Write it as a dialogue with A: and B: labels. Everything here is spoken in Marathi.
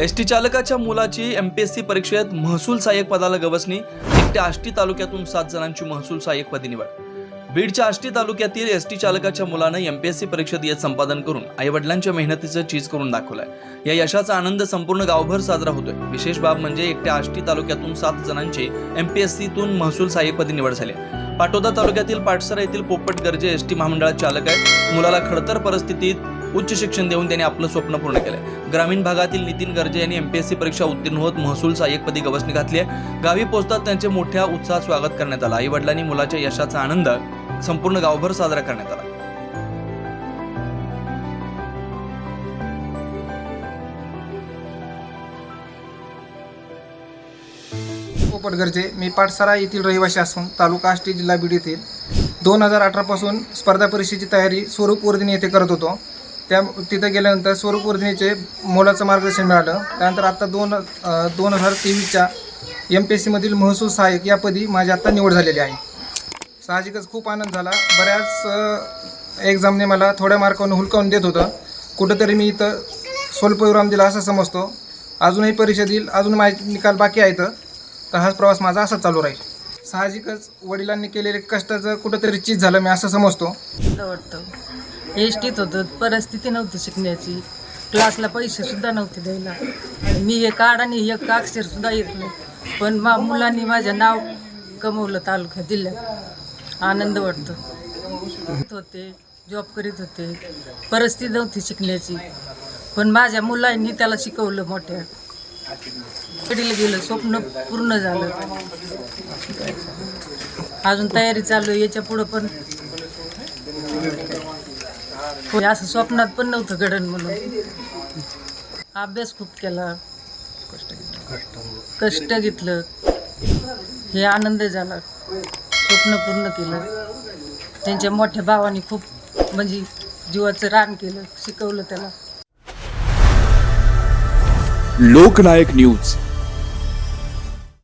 A: एस टी चालकाच्या मुलाची एम पी एस सी परीक्षेत महसूल सहाय्यक पदाला गवसणी. एकट्या आष्टी तालुक्यातून सात जणांची महसूल सहाय्यक पदी निवड. बीडच्या आष्टी तालुक्यातील एस टी चालकाच्या मुलानं एम पी एस सी परीक्षेत यश संपादन करून आईवडिलांच्या मेहनतीचं चीज करून दाखवलंय. या यशाचा आनंद संपूर्ण गावभर साजरा होतोय. विशेष बाब म्हणजे एकट्या आष्टी तालुक्यातून सात जणांची एम पी एस सीतून महसूल सहाय्यकपदी निवड झाली. पाटोदा तालुक्यातील पाटसरा येथील पोपट गर्जे एस टी महामंडळात चालक आहेत. मुलाला खडतर परिस्थितीत उच्च शिक्षण देऊन त्यांनी आपलं स्वप्न पूर्ण केलंय. ग्रामीण भागातील नितीन गर्जे यांनी एमपीएससी परीक्षा उत्तीर्ण होत महसूल सहाय्यकपदी गवसणी घातली आहे गावी पोहोचतात त्यांचे मोठ्या उत्साहात स्वागत करण्यात आलं. आई वडिलांनी मुलाच्या यशाचा आनंद संपूर्ण गावभर साजरा करण्यात आला.
B: पोपटगरचे मी पाटसरा येथील रहिवासी असून तालुका आष्टी जिल्हा बीड येथील दोन हजार अठरापासून स्पर्धा परीक्षेची तयारी स्वरूप वर्धिनी येथे करत होतो. त्या तिथं गेल्यानंतर स्वरूपवर्धिनीचे मोलाचं मार्गदर्शन मिळालं. त्यानंतर आता दोन दोन हजार तेवीसच्या एम पी एस सीमधील महसूल सहाय्यक या पदी माझी आत्ता निवड झालेली आहे. साहजिकच खूप आनंद झाला. बऱ्याच एक्झामने मला थोड्या मार्कावरून हुलकावून देत होतं. कुठंतरी मी इथं स्वल्पविराम दिला असं समजतो. अजूनही परीक्षा देईल अजून माझे निकाल बाकी आहेत. तर हाच प्रवास माझा असाच चालू राहील. साहजिकच वडिलांनी केलेले कष्टाचं कुठंतरी चीज झालं मी असं समजतो.
C: वाटतं. एसटीत होतं. परिस्थिती नव्हती शिकण्याची. क्लासला पैसेसुद्धा नव्हते द्यायला. मी एक कार्ड आणि एक अक्षरसुद्धा येत नाही. पण मा मुलांनी माझं नाव कमवलं तालुक्यात जिल्ह्यात आनंद वाटतो. होते जॉब करीत होते. परिस्थिती नव्हती शिकण्याची. पण माझ्या मुलांनी त्याला शिकवलं मोठ्या. कडीला गेलं स्वप्न पूर्ण झालं. अजून तयारी चालू आहे. याच्या पुढं पण होय, असं स्वप्नात पण नव्हतं घडण म्हणून. अभ्यास खूप केला. कष्ट घेतलं. हे आनंद झाला. स्वप्न पूर्ण केलं. त्यांच्या मोठ्या भावाने खूप म्हणजे जीवाचं रान केलं शिकवलं त्याला.
D: लोकनायक न्यूज.